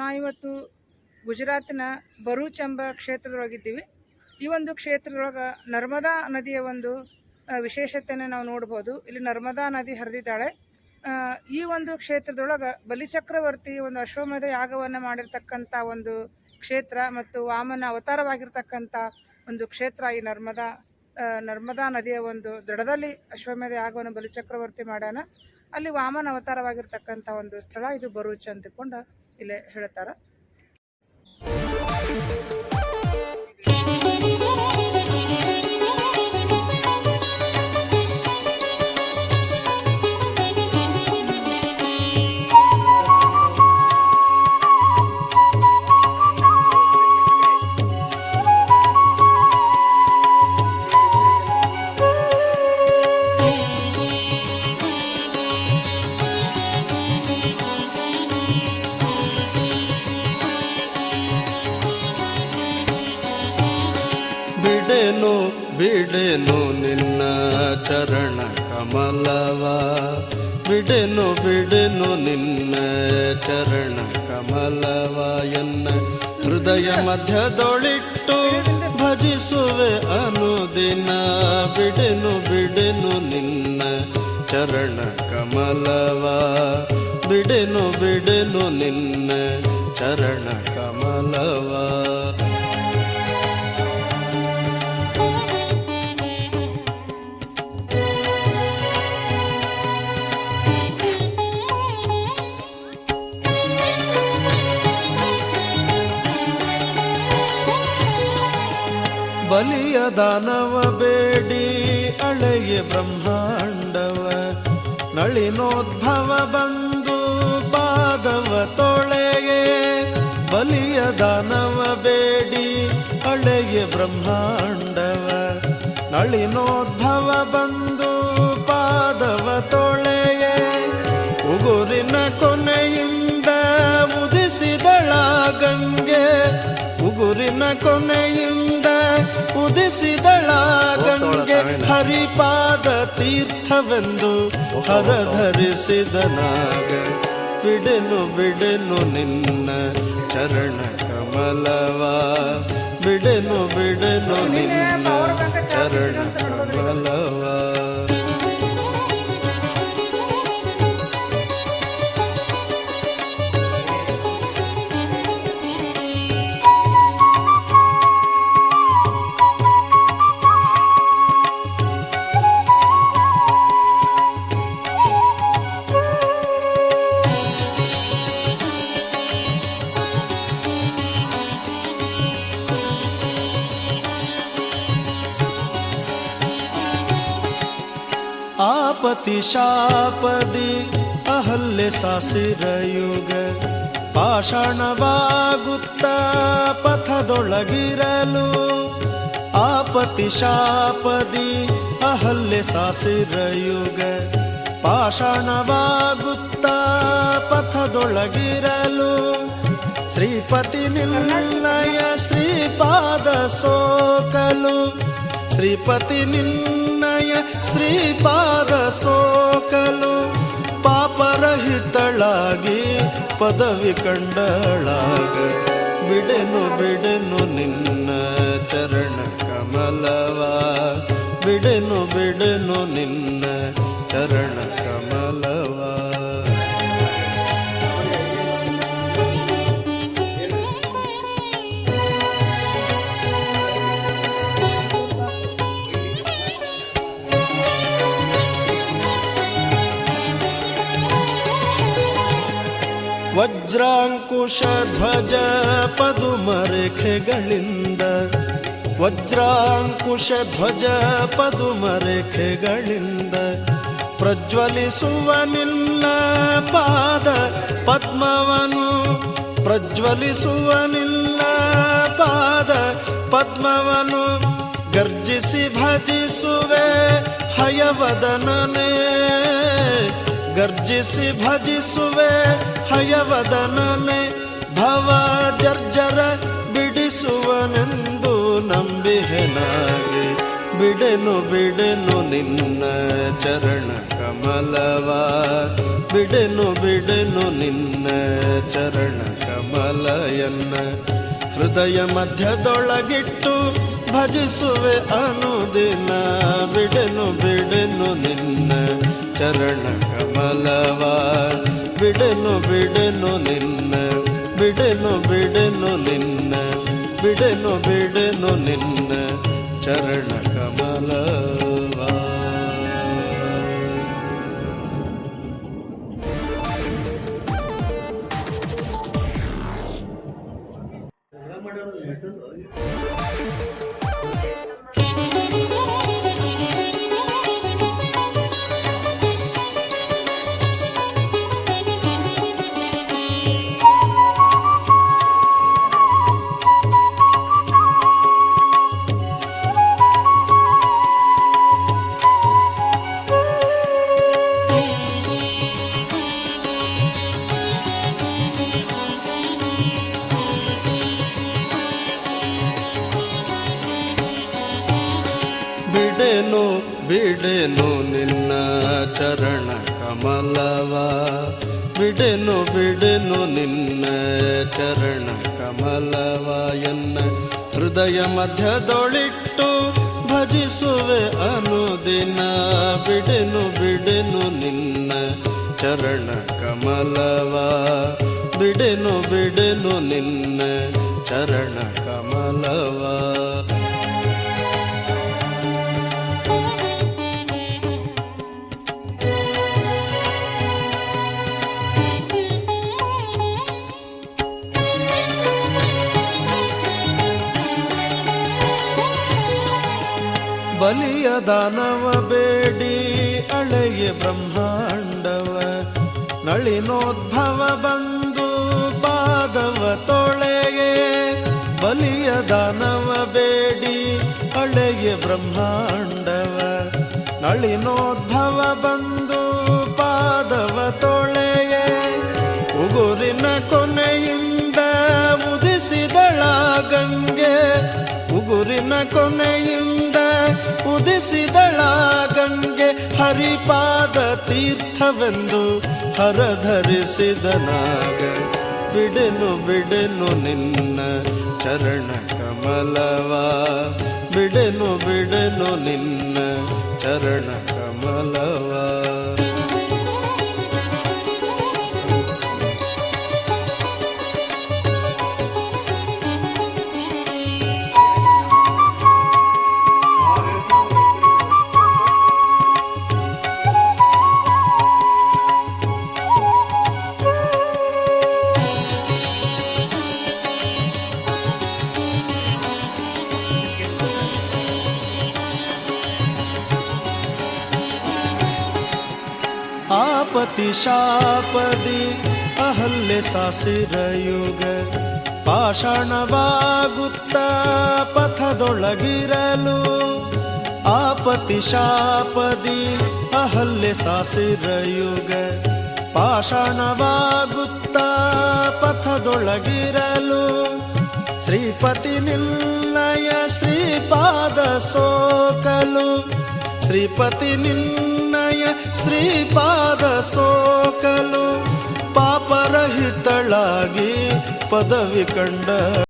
ನಾವಿವತ್ತು ಗುಜರಾತಿನ ಭರೂಚ್ ಎಂಬ ಕ್ಷೇತ್ರದೊಳಗಿದ್ದೀವಿ. ಈ ಒಂದು ಕ್ಷೇತ್ರದೊಳಗೆ ನರ್ಮದಾ ನದಿಯ ಒಂದು ವಿಶೇಷತೆಯನ್ನು ನಾವು ನೋಡ್ಬೋದು. ಇಲ್ಲಿ ನರ್ಮದಾ ನದಿ ಹರಿದಿದ್ದಾಳೆ. ಈ ಒಂದು ಕ್ಷೇತ್ರದೊಳಗೆ ಬಲಿಚಕ್ರವರ್ತಿ ಒಂದು ಅಶ್ವಮೇಧ ಯಾಗವನ್ನು ಮಾಡಿರ್ತಕ್ಕಂಥ ಒಂದು ಕ್ಷೇತ್ರ ಮತ್ತು ವಾಮನ ಅವತಾರವಾಗಿರ್ತಕ್ಕಂಥ ಒಂದು ಕ್ಷೇತ್ರ ಈ ನರ್ಮದಾ ನರ್ಮದಾ ನದಿಯ ಒಂದು ದಡದಲ್ಲಿ ಅಶ್ವಮೇಧ ಯಾಗವನ್ನು ಬಲಿಚಕ್ರವರ್ತಿ ಮಾಡ್ಯಾನ. ಅಲ್ಲಿ ವಾಮನ ಅವತಾರವಾಗಿರ್ತಕ್ಕಂಥ ಒಂದು ಸ್ಥಳ ಇದು ಬರೂಚ್ ಅಂದುಕೊಂಡು ಇಲ್ಲೇ ಹೇಳ್ತಾರೆ. ಬಿಡೆನು ಬಿಡೆನು ನಿನ್ನ ಚರಣ ಕಮಲವ. ಬಿಡೆನು ಬಿಡೆನು ನಿನ್ನ ಚರಣ ಕಮಲವ. ಎನ್ನ ಹೃದಯ ಮಧ್ಯದೊಳಿಟ್ಟು ಭಜಿಸುವೆ ಅನುದಿನ. ಬಿಡೆನು ಬಿಡೆನು ನಿನ್ನ ಚರಣ ಕಮಲವ. ಬಿಡೆನು ಬಿಡೆನು ನಿನ್ನ ಚರಣ ಕಮಲವ. ದಾನವ ಬೇಡಿ ಅಳೆಯ ಬ್ರಹ್ಮಾಂಡವ. ನಳಿನೋದ್ಭವ ಬಂದು ಪಾದವ ತೊಳೆಯೇ. ಬಲಿಯ ದಾನವ ಬೇಡಿ ಅಳೆಯ ಬ್ರಹ್ಮಾಂಡವ. ನಳಿನೋದ್ಭವ ಬಂದು ಪಾದವ ತೊಳೆಯೇ. ಉಗುರಿನ ಕೊನೆಯಿಂದ ಉದಿಸಿದಳ ಗಂಗೆ. ಉಗುರಿನ ಕೊನೆಯಿಂದ ಉದಿಸಿದಳ ಗಂಗೆ ಹರಿಪಾದ ತೀರ್ಥವೆಂದು ಹರಧರಿಸಿದ ನಾಗ ಬಿಡೆನು ಬಿಡೆನು ನಿನ್ನ ಚರಣ ಕಮಲವ. ಬಿಡೆನು ಬಿಡೆನು ನಿನ್ನ ಚರಣ ಕಮಲವ. ಆಪತಿ ಶಾಪದಿ ಅಹಲ್ಲೆ ಸಾಸಿರಯುಗ. ಪಾಷಾಣವಾಗುತ್ತ ಪಥದೊಳಗಿರಲು ಆಪತಿ ಶಾಪದಿ ಅಹಲ್ಲೆ ಸಾಸಿರಯುಗ. ಪಾಷಾಣವಾಗುತ್ತ ಪಥದೊಳಗಿರಲು ಶ್ರೀಪತಿ ನಿನ್ನಯ ಶ್ರೀಪಾದ ಸೋಕಲು. ಶ್ರೀಪತಿ ನಿನ್ನಯ ಶ್ರೀಪಾದ ಸೋಕಲು ಪಾಪರಹಿತಳಾಗಿ ಪದವಿ ಕಂಡಳಾಗ. ಬಿಡೆನು ಬಿಡೆನು ನಿನ್ನ ಚರಣ ಕಮಲವ. ಬಿಡೆನು ಬಿಡೆನು ನಿನ್ನ ಚರಣ ವಜ್ರಾಂಕುಶ ಧ್ವಜ ಪದುಮರೇಖೆಗಳಿಂದ ವಜ್ರಾಂಕುಶ ಧ್ವಜ ಪದುಮರೇಖೆಗಳಿಂದ ಪ್ರಜ್ವಲಿಸುವ ನಿನ್ನ ಪಾದ ಪದ್ಮವನು, ಪ್ರಜ್ವಲಿಸುವ ನಿನ್ನ ಪಾದ ಪದ್ಮವನು, ಗರ್ಜಿಸಿ ಭಜಿಸುವೆ ಹಯವದನನೇ. ಗರ್ಜಿಸಿ ಭಜಿಸುವೆ ಹಯವದನನೆ ಭವ ಜರ್ಜರ ಬಿಡಿಸುವನೆಂದು ನಂಬಿಹೆನಾಗಿ. ಬಿಡೆನು ಬಿಡೆನು ನಿನ್ನ ಚರಣ ಕಮಲವ. ಬಿಡೆನು ಬಿಡೆನು ನಿನ್ನ ಚರಣ ಕಮಲಯನ್ನ. ಹೃದಯ ಮಧ್ಯದೊಳಗಿಟ್ಟು ಭಜಿಸುವೆ ಅನುದಿನ. ಬಿಡೆನು ಬಿಡೆನು ನಿನ್ನ ಚರಣ ಕಮಲವ ಬಿಡೆನು ಬಿಡೆನು ನಿನ್ನ ಬಿಡೆನು ಬಿಡೆನು ನಿನ್ನ ಬಿಡೆನು ಬಿಡೆನು ನಿನ್ನ ಚರಣ ಕಮಲವಾ ಬಿಡೆನು ಬಿಡೆನು ನಿನ್ನ ಚರಣ ಕಮಲವ. ಬಿಡೆನು ಬಿಡೆನು ನಿನ್ನ ಚರಣ ಕಮಲವ. ಎನ್ನ ಹೃದಯ ಮಧ್ಯದೊಳಿಟ್ಟು ಭಜಿಸುವೆ ಅನುದಿನ. ಬಿಡೆನು ಬಿಡೆನು ನಿನ್ನ ಚರಣ ಕಮಲವ. ಬಿಡೆನು ಬಿಡೆನು ನಿನ್ನ ಚರಣ ಕಮಲವ. ಬಲಿಯ ದಾನವ ಬೇಡಿ ಅಳೆಯ ಬ್ರಹ್ಮಾಂಡವ. ನಳಿನೋದ್ಭವ ಬಂದು ಪಾದವ ತೊಳೆಗೆ ಬಲಿಯ ದಾನವ ಬೇಡಿ ಅಳೆಯ ಬ್ರಹ್ಮಾಂಡವ. ನಳಿನೋದ್ಭವ ಬಂದು ಪಾದವ ತೊಳೆಗೆ ಉಗುರಿನ ಕೊನೆಯಿಂದ ಉದಿಸಿದಳ ಗಂಗೆ. ಉಗುರಿನ ಕೊನೆಯಿಂದ ಉದಿಸಿದಳ ಗಂಗೆ ಹರಿಪಾದ ತೀರ್ಥವೆಂದು ಹರಧರಿಸಿದನಾಗ. ಬಿಡೆನು ಬಿಡೆನು ನಿನ್ನ ಚರಣ ಕಮಲವ. ಬಿಡೆನು ಬಿಡೆನು ನಿನ್ನ ಚರಣ ಕಮಲವ. ಆಪತಿ ಶಾಪದಿ ಅಹಲ್ಲೆ ಸಾಸಿರಯುಗ. ಪಾಷಾಣವಾಗುತ್ತ ಪಥದೊಳಗಿರಲು ಆಪತಿ ಶಾಪದಿ ಅಹಲ್ಲೆ ಸಾಸಿರಯುಗ. ಪಾಷಾಣವಾಗುತ್ತ ಪಥದೊಳಗಿರಲು ಶ್ರೀಪತಿ ನಿನ್ನಯ ಶ್ರೀಪಾದ ಸೋಕಲು. ಶ್ರೀಪತಿ ನಿನ್ನಯ ಶ್ರೀಪಾದ ಸೋಕಲು ಪಾಪರಹಿತಳಾಗಿ ಪದವಿ ಕಂಡ